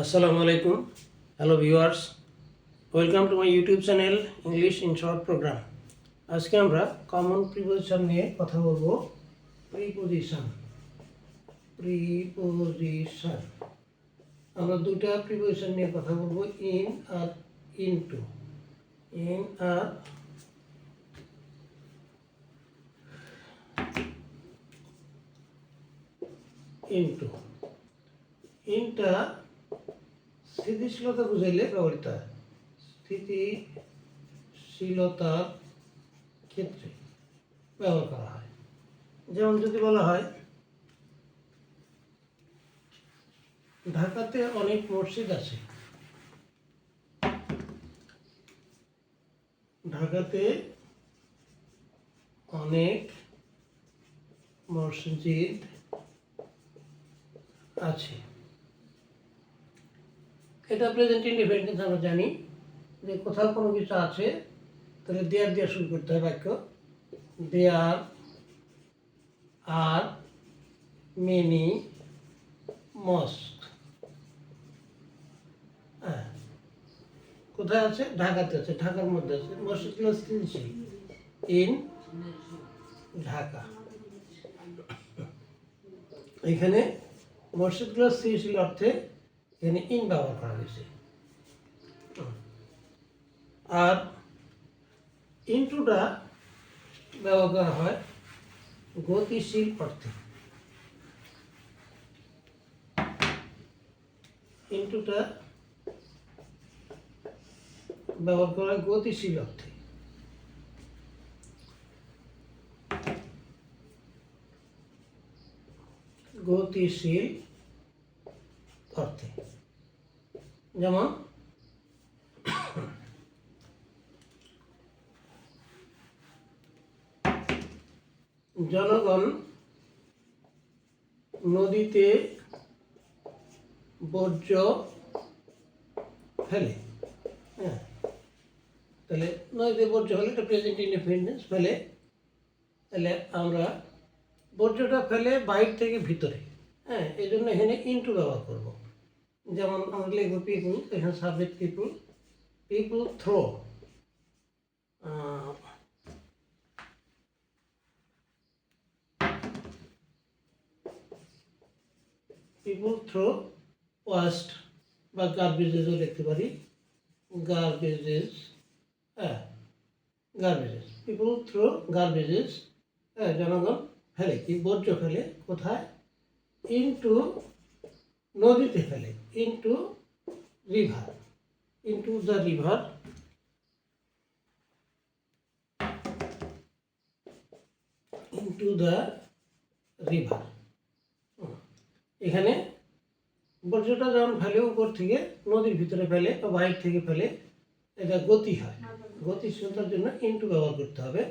আসসালামু আলাইকুম। Hello viewers welcome to my YouTube channel English in short program আজকে আমরা কমন প্রিপোজিশন নিয়ে কথা বলব। প্রিপোজিশন প্রিপোজিশন আমরা দুটা প্রিপোজিশন নিয়ে কথা বলব ইন আর ইনটু ইন আর ইনটু ইনটা স্থিতিশীলতা বুঝাইলে ব্যবহৃত হয়। স্থিতিশীলতার ক্ষেত্রে ব্যবহার করা হয়। যেমন যদি বলা হয়, ঢাকাতে অনেক মসজিদ আছে। ঢাকাতে অনেক মসজিদ আছে। এটা প্রেজেন্ট ইন্ডিপেন্ডেন্স আমরা জানি। যে কোথাও কোনো কিছু আছে, তাহলে দেয়ার দিয়ে শুরু করতে হয় বাক্য। দেয়ার, আর, মেনি মস্ক হ্যাঁ। কোথায় আছে? ঢাকাতে আছে, ঢাকার মধ্যে আছে। মসজিদগুলো স্থিতিশীল ইন ঢাকা। এখানে মসজিদগুলো স্থিতিশীল অর্থে এখানে ইন ব্যবহার করা হয়েছে। আর ইনটুটা ব্যবহার করা হয় গতিশীল অর্থে। ইনটুটা ব্যবহার করা হয় গতিশীল অর্থে। গতিশীল অর্থে যেমন, জনগণ নদীতে বর্জ্য ফেলে। হ্যাঁ তাহলে নদীতে বর্জ্য ফেলে, এটা প্রেজেন্ট ইন্ডিপেন্ডেন্স ফেলে। তাহলে আমরা বর্জ্যটা ফেলে বাইর থেকে ভিতরে। হ্যাঁ এই জন্য এখানে ইনটু ব্যবহার করব। যেমন আমরা লিখব পিপুল এখানে subject people people throw people throw waste বা গার্বেজেসও লিখতে পারি গার্বেজেস হ্যাঁ গার্বেজেস পিপুল থ্রো গার্বেজেস হ্যাঁ জনগণ ফেলে, কি বর্জ্য ফেলে, কোথায়? ইনটু নদীতে ফেলে into river into the river into the river এখানে বর্জ্যটা যখন ফেলে উপর থেকে, নদীর ভিতরে ফেলে বা বাইর থেকে ফেলে, এটা গতি হয়। গতিশীলতার জন্য ইনটু ব্যবহার করতে হবে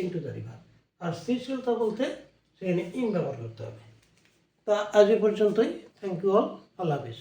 ইনটু দ্য রিভার আর স্থিরশীলতা বলতে সেখানে ইন ব্যবহার করতে হবে। তা আজ পর্যন্তই। থ্যাংক ইউ অল আল্লাহ হাফিজ।